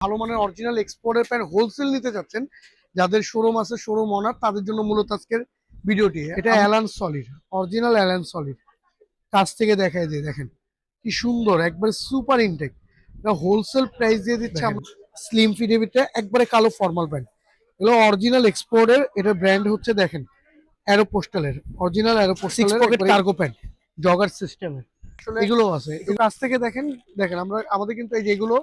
ভালো মানের অরিজিনাল এক্সপোর্টের প্যান্ট হোলসেল নিতে চাচ্ছেন যাদের শোরুম আছে শোরুম অনার তাদের জন্য মূলত আজকের ভিডিওটি। এটা Allen solid original Allen solid কাছ থেকে দেখাই দিয়ে দেখেন। কি সুন্দর একবারে সুপার ইনটেক এটা হোলসেল প্রাইস দিয়ে দিচ্ছে স্লিম ভিতরে একবারে কালো ফর্মাল প্যান্ট। এগুলো অরিজিনাল এক্সপোর্টের এটা ব্র্যান্ড হচ্ছে দেখেন অ্যারো পোস্টালের অরিজিনাল অ্যারো পোস্টালের পকেট কার্গো প্যান্ট জগার সিস্টেমের এগুলো আছে। কাছ থেকে দেখেন দেখেন আমরা আমাদের কিন্তু এই যেগুলো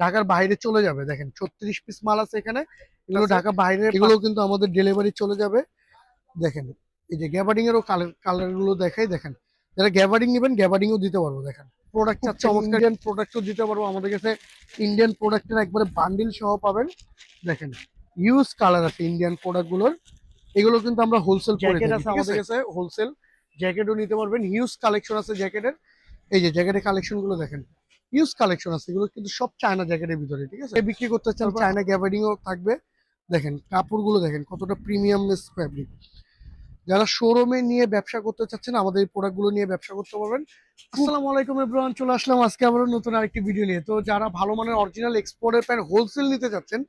ঢাকার বাইরে চলে যাবে দেখেন ছত্রিশ পিস মাল আছে এখানে এগুলো ঢাকা বাইরে এগুলো কিন্তু আমাদের ডেলিভারি চলে যাবে। দেখেন এই যে গ্যাবার্ডিং এরও কালার কালারগুলো দেখাই দেখেন। যারা গ্যাবার্ডিং নেবেন ও দিতে পারব দেখেন। প্রোডাক্ট চমৎকার। ইন্ডিয়ান প্রোডাক্টও দিতে পারব আমাদের কাছে ইন্ডিয়ান প্রোডাক্টের একবারে বান্ডিল সহ পাবেন। দেখেন ইউজ কালার আছে ইন্ডিয়ান প্রোডাক্টগুলোর এগুলো কিন্তু আমরা হোলসেল করে আছে আমাদের আছে? হোলসেল জ্যাকেটও নিতে পারবেন হিউজ কালেকশন আছে জ্যাকেটের এই যে জ্যাকেটের কালেকশনগুলো দেখেন হিউজ কালেকশন আছে এগুলো কিন্তু সব চায়না জ্যাকেটের ভিতরে ঠিক আছে? বিক্রি করতে চান চায়না ও থাকবে। দেখেন কাপড়গুলো দেখেন কতটা প্রিমিয়ামনেস ফ্যাব্রিক যারা শোরুমে নিয়ে ব্যবসা করতে চাচ্ছেন আমাদের এই প্রোডাক্টগুলো নিয়ে ব্যবসা করতে পারবেন। আসসালামু আলাইকুম এব্রান চলে আসলাম আজকে আবারও নতুন আরেকটি ভিডিও নিয়ে। তো যারা ভালো মানের অরিজিনাল এক্সপোর্টের প্যান্ট হোলসেল নিতে চাচ্ছেন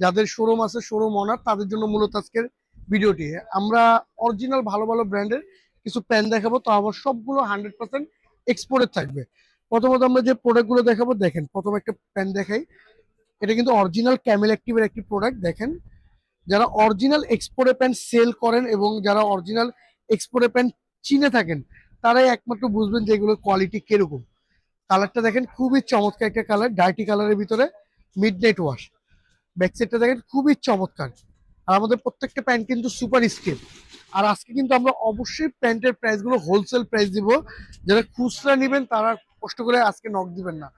যাদের শোরুম আছে শোরুম অনার তাদের জন্য মূলত আজকের ভিডিওটি আমরা অরিজিনাল ভালো ভালো ব্র্যান্ডের কিছু প্যান্ট দেখাবো তো আমার সবগুলো হান্ড্রেড পার্সেন্ট এক্সপোর্টের থাকবে। প্রথমত আমরা যে প্রোডাক্টগুলো দেখাবো, দেখেন, প্রথম একটা প্যান্ট দেখাই। এটা কিন্তু অরিজিনাল ক্যামেল অ্যাক্টিভের একটি প্রোডাক্ট দেখেন। যারা অরিজিনাল এক্সপোর্টের প্যান্ট সেল করেন এবং যারা অরিজিনাল এক্সপোর্টের প্যান্ট চিনে থাকেন, তারাই একমাত্র বুঝবেন যে এগুলোর কোয়ালিটি কীরকম। কালারটা দেখেন, খুবই চমৎকার একটা কালার ডাইটি কালারের ভিতরে মিড নাইট ওয়াশ ব্যাক সাইডটা দেখেন, খুবই চমৎকার। আর আমাদের প্রত্যেকটা প্যান্ট কিন্তু সুপার স্কিন আর আজকে কিন্তু আমরা অবশ্যই প্যান্টের প্রাইসগুলো হোলসেল প্রাইস দিব। যারা খুচরা নেবেন, তারা কষ্ট করে আজকে নক দিবেন না।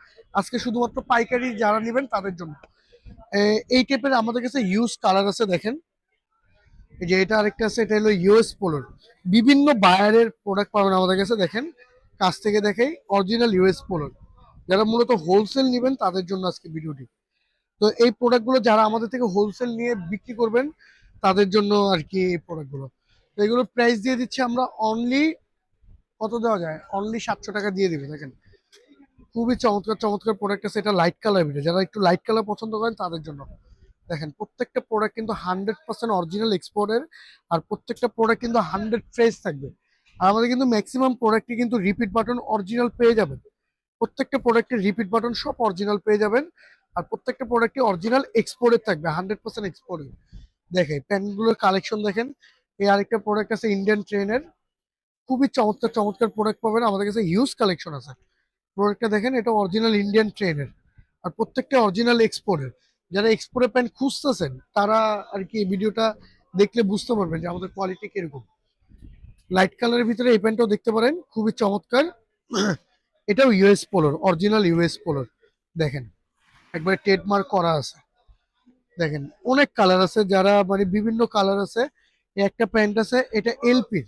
আজকে শুধুমাত্র পাইকারি যারা নেবেন তাদের জন্য। এই টাইপের আমাদের কাছে ইউজ কালার আছে দেখেন। যে এটা আরেকটা আছে, এটা হলো ইউএস পোলোর বিভিন্ন বায়ারের প্রোডাক্ট পাবেন আমাদের কাছে, দেখেন। কাছ থেকে দেখাই অরিজিনাল ইউএস পোলোর যারা মূলত হোলসেল নেবেন, তাদের জন্য আজকে ভিডিওটি। তো এই প্রোডাক্টগুলো যারা আমাদের থেকে হোলসেল নিয়ে বিক্রি করবেন, তাদের জন্য আর কি এই প্রোডাক্টগুলো তো এগুলোর প্রাইস দিয়ে দিচ্ছি আমরা অনলি কত দেওয়া যায়? অনলি সাতশো টাকা দিয়ে দিবে, দেখেন। খুবই চমৎকার চমৎকার প্রোডাক্ট আছে। এটা লাইট কালার ভিডিও যারা একটু লাইট কালার পছন্দ করেন, তাদের জন্য। দেখেন, প্রত্যেকটা প্রোডাক্ট কিন্তু হান্ড্রেড পার্সেন্ট অরিজিনাল এক্সপোর্টের আর প্রত্যেকটা প্রোডাক্ট কিন্তু হান্ড্রেড ফ্রেশ থাকবে। আর আমাদের কিন্তু ম্যাক্সিমাম প্রোডাক্টই কিন্তু রিপিট বাটন অরিজিনাল পেয়ে যাবেন। প্রত্যেকটা প্রোডাক্টের রিপিট বাটন সব অরিজিনাল পেয়ে যাবেন। আর প্রত্যেকটা প্রোডাক্টই অরিজিনাল এক্সপোর্টের থাকবে হান্ড্রেড পার্সেন্ট এক্সপোর্টের দেখে প্যান্টগুলোর কালেকশন দেখেন। এই আরেকটা প্রোডাক্ট আছে ইন্ডিয়ান ট্রেনের খুবই চমৎকার চমৎকার প্রোডাক্ট পাবেন। আমাদের কাছে হিউজ কালেকশন আছে। প্রোডাক্টটা দেখেন, এটা অরিজিনাল ইন্ডিয়ান ট্রেনের আর প্রত্যেকটা অরিজিনাল এক্সপোর্টের যারা এক্সপোর্টের প্যান্ট খুঁজতেছেন, তারা আর কি এই ভিডিওটা দেখলে বুঝতে পারবেন যে আমাদের কোয়ালিটি কীরকম। লাইট কালারের ভিতরে এই প্যান্টটাও দেখতে পারেন, খুবই চমৎকার। এটাও ইউএস পোলোর অরিজিনাল ইউএস পোলোর দেখেন, একবারে ট্রেডমার্ক করা আছে। দেখেন, অনেক কালার আছে, যারা মানে বিভিন্ন কালার আছে একটা প্যান্ট আছে, এটা এলপির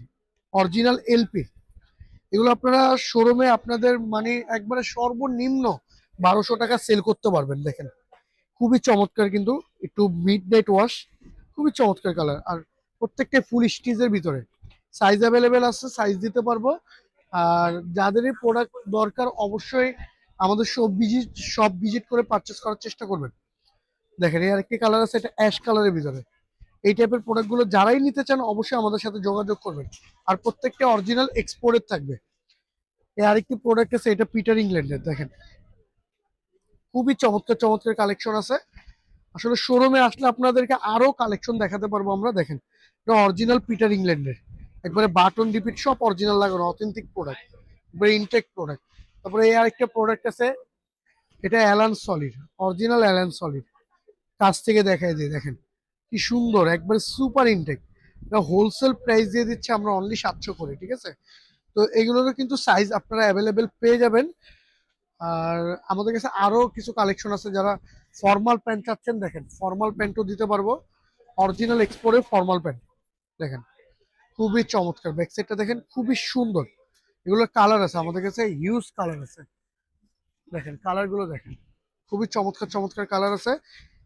অরিজিনাল এলপির এগুলো আপনারা শোরুমে আপনাদের মানে একবারে সর্বনিম্ন বারোশো টাকা সেল করতে পারবেন, দেখেন। খুবই চমৎকার কিন্তু, একটু মিড নাইট ওয়াশ খুবই চমৎকার কালার আর প্রত্যেকটা ফুল স্টিচের ভিতরে। সাইজ অ্যাভেলেবেল আছে সাইজ দিতে পারব। আর যাদেরই প্রোডাক্ট দরকার, অবশ্যই আমাদের সব ভিজিট সব ভিজিট করে পারচেস করার চেষ্টা করবেন। দেখেন, এই আরেকটি কালার আছে, এটা অ্যাশ কালারের ভিতরে। এই টাইপের প্রোডাক্টগুলো যারাই নিতে চান, অবশ্যই আমাদের সাথে যোগাযোগ করবেন। আর প্রত্যেকটা অরিজিনাল এক্সপোর্টের থাকবে। এই আরেকটি প্রোডাক্ট আছে, এটা পিটার ইংল্যান্ডের দেখেন। খুবই চমৎকার চমৎকার কালেকশন আছে। আসলে শোরুমে আসলে আপনাদেরকে আরও কালেকশন দেখাতে পারব আমরা, দেখেন। এটা অরিজিনাল পিটার ইংল্যান্ডের একবারে বাটন ডিপিট সব অরিজিনাল লাগানো অথেন্টিক প্রোডাক্ট একবারে ইনটেক প্রোডাক্ট তারপরে এই আরেকটা প্রোডাক্ট আছে, এটা Allen Solly original Allen Solly কাছ থেকে দেখাই দিয়ে দেখেন। কি সুন্দর, একবারে সুপার ইনটেক হোলসেল প্রাইস দিয়ে দিচ্ছে আমরা অনলি সাতশো করে, ঠিক আছে? তো এগুলোরও কিন্তু সাইজ আপনারা অ্যাভেলেবেল পেয়ে যাবেন। আর আমাদের কাছে আরও কিছু কালেকশন আছে যারা ফর্মাল প্যান্ট চাচ্ছেন, দেখেন ফর্মাল প্যান্টও দিতে পারব। অরিজিনাল এক্সপোর্টের ফর্মাল প্যান্ট দেখেন, খুবই চমৎকার। ব্যাকসাইডটা দেখেন, খুবই সুন্দর। এগুলোর কালার আছে, আমাদের কাছে হিউজ কালার আছে। দেখেন কালারগুলো দেখেন, খুবই চমৎকার চমৎকার কালার আছে।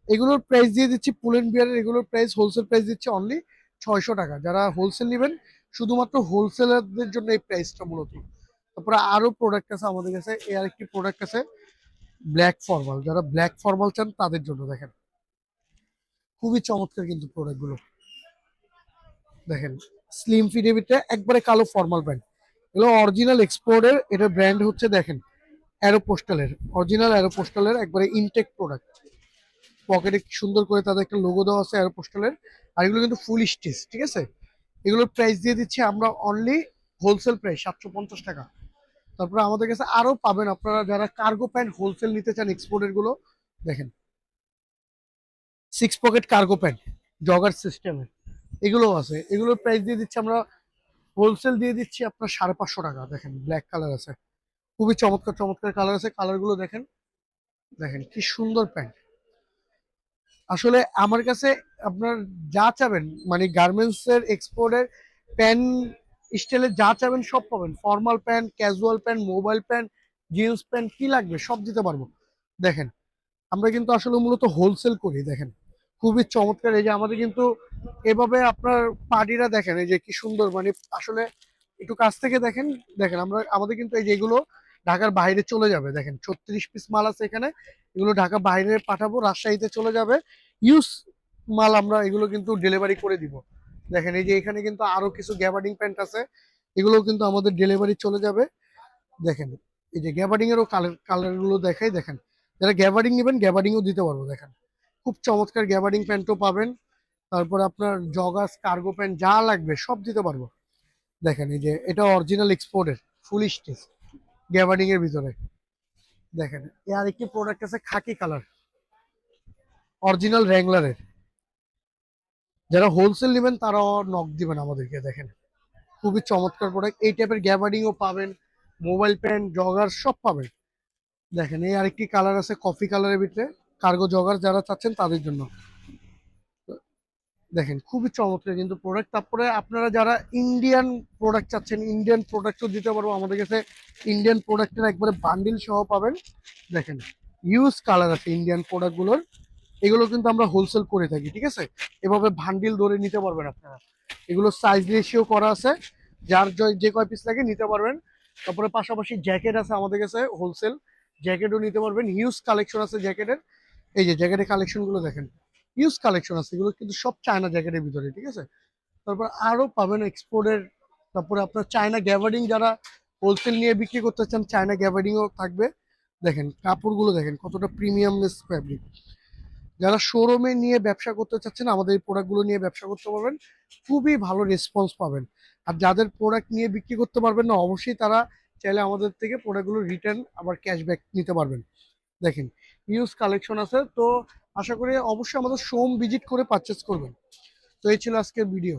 এগুলোর প্রাইস দিয়ে দিচ্ছি পুলেন বিয়ারের এগুলোর প্রাইস হোলসেল প্রাইস দিচ্ছি অনলি ছয়শো টাকা। যারা হোলসেল নেবেন, শুধুমাত্র হোলসেলারদের জন্য এই প্রাইসটা মূলত। তারপরে আরও প্রোডাক্ট আছে আমাদের কাছে এই আরেকটি প্রোডাক্ট আছে ব্ল্যাক ফর্মাল যারা ব্ল্যাক ফর্মাল চান, তাদের জন্য দেখেন। খুবই চমৎকার কিন্তু প্রোডাক্টগুলো দেখেন স্লিম ভিতরে একবারে কালো ফর্মাল প্যান্ট এগুলো অরিজিনাল এক্সপোর্টের এটা ব্র্যান্ড হচ্ছে দেখেন অ্যারোপোস্টালের অরিজিনাল অ্যারোপোস্টালের একবারে ইনটেক প্রোডাক্ট পকেটে সুন্দর করে তাদের একটা লোগো দেওয়া আছে অ্যারোপোস্টালের আর এগুলো কিন্তু ফুল স্টিচ ঠিক আছে? এগুলোর প্রাইস দিয়ে দিচ্ছি আমরা অনলি হোলসেল প্রাইস সাতশো পঞ্চাশ টাকা। তারপরে আমাদের কাছে আরও পাবেন আপনারা যারা কার্গো প্যান্ট হোলসেল নিতে চান এক্সপোর্টেরগুলো, দেখেন। Six pocket cargo pant jogger সিস্টেমের এগুলোও আছে। এগুলোর প্রাইস দিয়ে দিচ্ছি আমরা হোলসেল দিয়ে দিচ্ছি আপনার সাড়ে পাঁচশো টাকা। দেখেন ব্ল্যাক কালার আছে। খুবই চমৎকার চমৎকার কালার আছে। কালারগুলো দেখেন। দেখেন, কি সুন্দর প্যান্ট আসলে আমার কাছে আপনার যা চাবেন মানে গার্মেন্টস এর এক্সপোর্টের প্যান্ট স্টাইলে যা চাবেন সব পাবেন। Formal pant casual pant mobile pant jeans pant কি লাগবে সব দিতে পারব। দেখেন, আমরা কিন্তু আসলে মূলত হোলসেল করি, দেখেন। খুবই চমৎকার, এই যে আমাদের কিন্তু এভাবে আপনার পার্টিরা দেখেন, এই যে কি সুন্দর মানে আসলে একটু কাছ থেকে দেখেন দেখেন আমরা, আমাদের কিন্তু এই যে এগুলো ঢাকার বাইরে চলে যাবে। দেখেন, ছত্রিশ পিস মাল আছে এখানে। এগুলো ঢাকা বাইরে পাঠাবো, রাজশাহীতে চলে যাবে। ইউজ মাল আমরা এগুলো কিন্তু ডেলিভারি করে দিব। দেখেন, এই যে এখানে কিন্তু আরও কিছু গ্যাবার্ডিং প্যান্ট আছে এগুলো কিন্তু আমাদের ডেলিভারি চলে যাবে। দেখেন, এই যে গ্যাবার্ডিং এরও কালার কালারগুলো দেখাই, দেখেন। যারা গ্যাবার্ডিং নেবেন গ্যাবার্ডিংও দিতে পারব, দেখেন। খুব চমৎকার গ্যাবার্ডিং প্যান্টও পাবেন। তারপর আপনার জগাস কার্গো প্যান্ট যা লাগবে, সব দিতে পারব। দেখেন, এই যে এটা অরিজিনাল এক্সপোর্টের ফুল স্টিচ গ্যাবার্ডিং এর ভিতরে। দেখেন, এ আরেকটি প্রোডাক্ট আছে খাকি কালার অরিজিনাল র্যাংলারের যারা হোলসেল নেবেন, তারাও নক দিবেন আমাদেরকে, দেখেন। খুবই চমৎকার প্রোডাক্ট এই টাইপের গ্যাবার্ডিংও পাবেন মোবাইল প্যান্ট জগার সব পাবেন। দেখেন এই আরেকটি কালার আছে কফি কালারের ভিতরে। কার্গো জগার যারা চাচ্ছেন, তাদের জন্য। দেখেন, খুবই চমৎকার কিন্তু প্রোডাক্ট তারপরে আপনারা যারা ইন্ডিয়ান প্রোডাক্ট চাচ্ছেন ইন্ডিয়ান প্রোডাক্টও দিতে পারব আমাদের কাছে। ইন্ডিয়ান প্রোডাক্টের একবারে বান্ডিল সহ পাবেন। দেখেন ইউজ কালার আছে ইন্ডিয়ান প্রোডাক্টগুলোর এগুলো কিন্তু আমরা হোলসেল করে থাকি, ঠিক আছে? এভাবে বান্ডিল ধরে নিতে পারবেন আপনারা। এগুলো সাইজ রেশিও করা আছে। যার যে কয় পিস লাগে নিতে পারবেন। তারপরে পাশাপাশি জ্যাকেট আছে আমাদের কাছে হোলসেল জ্যাকেটও নিতে পারবেন। হিউজ কালেকশন আছে জ্যাকেটের এই যে জ্যাকেটের কালেকশনগুলো দেখেন। হিউজ কালেকশন আছে, এগুলো কিন্তু সব চায়না জ্যাকেটের ভিতরে, ঠিক আছে? তারপর আরও পাবেন এক্সপোর্টের তারপরে আপনার চায়না গ্যাভারিং যারা হোলসেল নিয়ে বিক্রি করতে চান চায়না গ্যাভারিংও থাকবে। দেখেন, কাপড়গুলো দেখেন, কতটা প্রিমিয়ামনেস ফ্যাব্রিক যারা শোরুমে নিয়ে ব্যবসা করতে চাচ্ছেন, আমাদের এই প্রোডাক্টগুলো নিয়ে ব্যবসা করতে পারবেন, খুবই ভালো রেসপন্স পাবেন। আর যাদের প্রোডাক্ট নিয়ে বিক্রি করতে পারবেন না, অবশ্যই তারা চাইলে আমাদের থেকে প্রোডাক্টগুলো রিটার্ন আবার ক্যাশব্যাক নিতে পারবেন। দেখেন ইউজ কালেকশন আছে, তো আশা করি অবশ্যই আমাদের শোম ভিজিট করে পারচেস করবেন। তো এই ছিল আজকের ভিডিও